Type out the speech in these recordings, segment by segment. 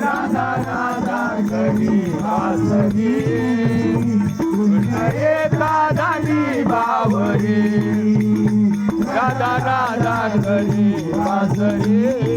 राधा राधा गणी वासरी कृष्ण एका बावरी राधा राधा गणी वासरी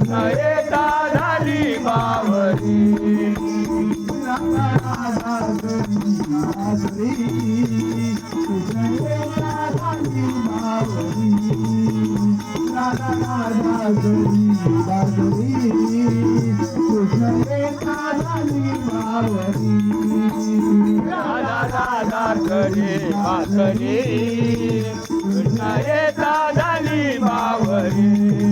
कृष्ण झाली बावरी राधा कृष्ण एका झाली बावरी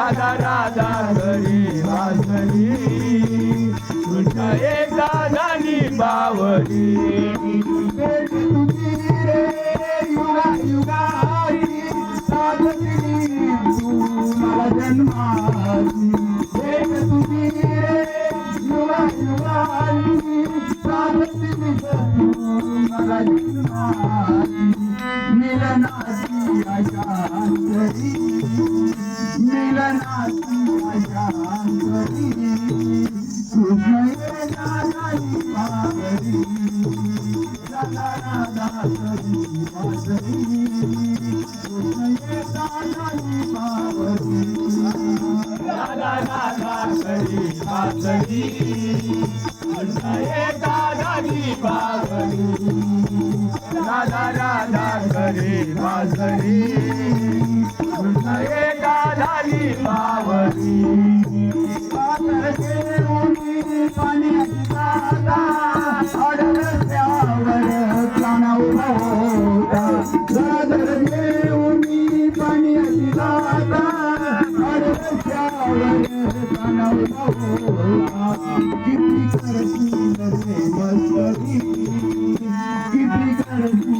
राधा राधा हरी वासरी. कृष्ण एका झाली बावरी. राधा जन्माची मिलनाची आशांतरी मिलनाची आशांतरी कृष्ण ये नारायणी बाबरी राधा राधा करी बासरी कृष्ण ये नारायणी बाबरी राधा राधा करी बासरी कृष्ण ये नारायणी बाबरी राधा राधा करी बासरी कृष्ण ये नारायणी दादा उभा होता दादर दादा उभा होता किती करतील किती करतील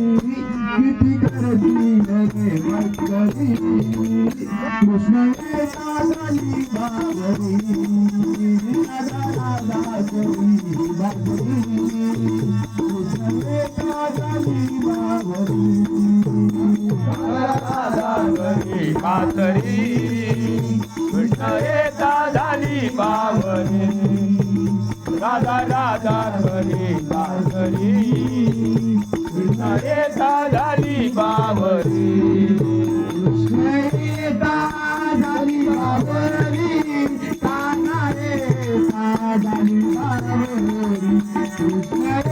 राधा राधा गरी बाबरी कृष्ण येता दादाली बाबरी बाबरी कृष्ण